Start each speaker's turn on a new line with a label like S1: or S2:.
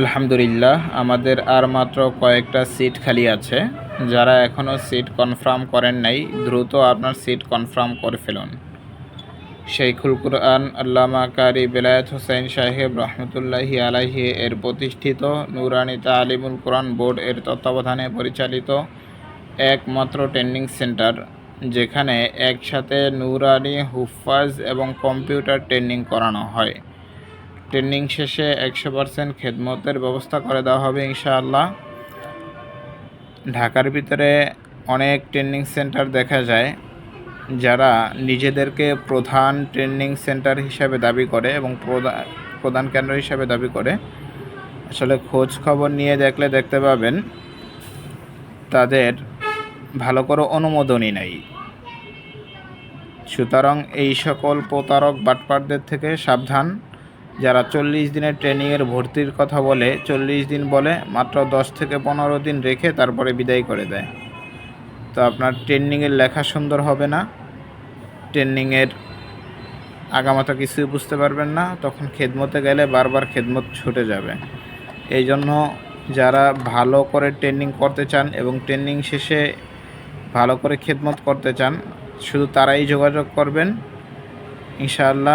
S1: আলহামদুলিল্লাহ, আমাদের আর মাত্র কয়েকটা সিট খালি আছে। যারা এখনও সিট কনফার্ম করেন নাই, দ্রুত আপনার সিট কনফার্ম করে ফেলুন। শেখুল কুরআন, আল্লামা কারি বেলায়েত হোসেন সাহেব রহমতুল্লাহি আলাহি এর প্রতিষ্ঠিত নুরানি তালিমুল কোরআন বোর্ড এর তত্ত্বাবধানে পরিচালিত একমাত্র ট্রেনিং সেন্টার, যেখানে একসাথে নুরানি হুফাজ এবং কম্পিউটার ট্রেনিং করানো হয়। ট্রেনিং শেষে একশো পার্সেন্ট খেদমতের ব্যবস্থা করে দেওয়া হবে ইনশাআল্লাহ। ঢাকার ভিতরে অনেক ট্রেনিং সেন্টার দেখা যায়, যারা নিজেদেরকে প্রধান ট্রেনিং সেন্টার হিসাবে দাবি করে এবং প্রধা- প্রধান কেন্দ্র হিসাবে দাবি করে। আসলে খোঁজ খবর নিয়ে দেখলে দেখতে পাবেন, তাদের ভালো করে অনুমোদনই নাই। সুতরাং এই সকল প্রতারক বাটপারদের থেকে সাবধান। যারা চল্লিশ দিনের ট্রেনিংয়ের ভর্তির কথা বলে, চল্লিশ দিন বলে, মাত্র দশ থেকে পনেরো দিন রেখে তারপরে বিদায় করে দেয়। তো আপনার ট্রেনিংয়ের লেখা সুন্দর হবে না? ট্রেনিংয়ের আগামাতা কিছুই বুঝতে পারবেন না? তখন খেদমতে গেলে বারবার খেদমত ছুটে যাবে। এই জন্য যারা ভালো করে ট্রেনিং করতে চান এবং ট্রেনিং শেষে ভালো করে খেদমত করতে চান, শুধু তারাই যোগাযোগ করবেন। ইনশাআল্লাহ।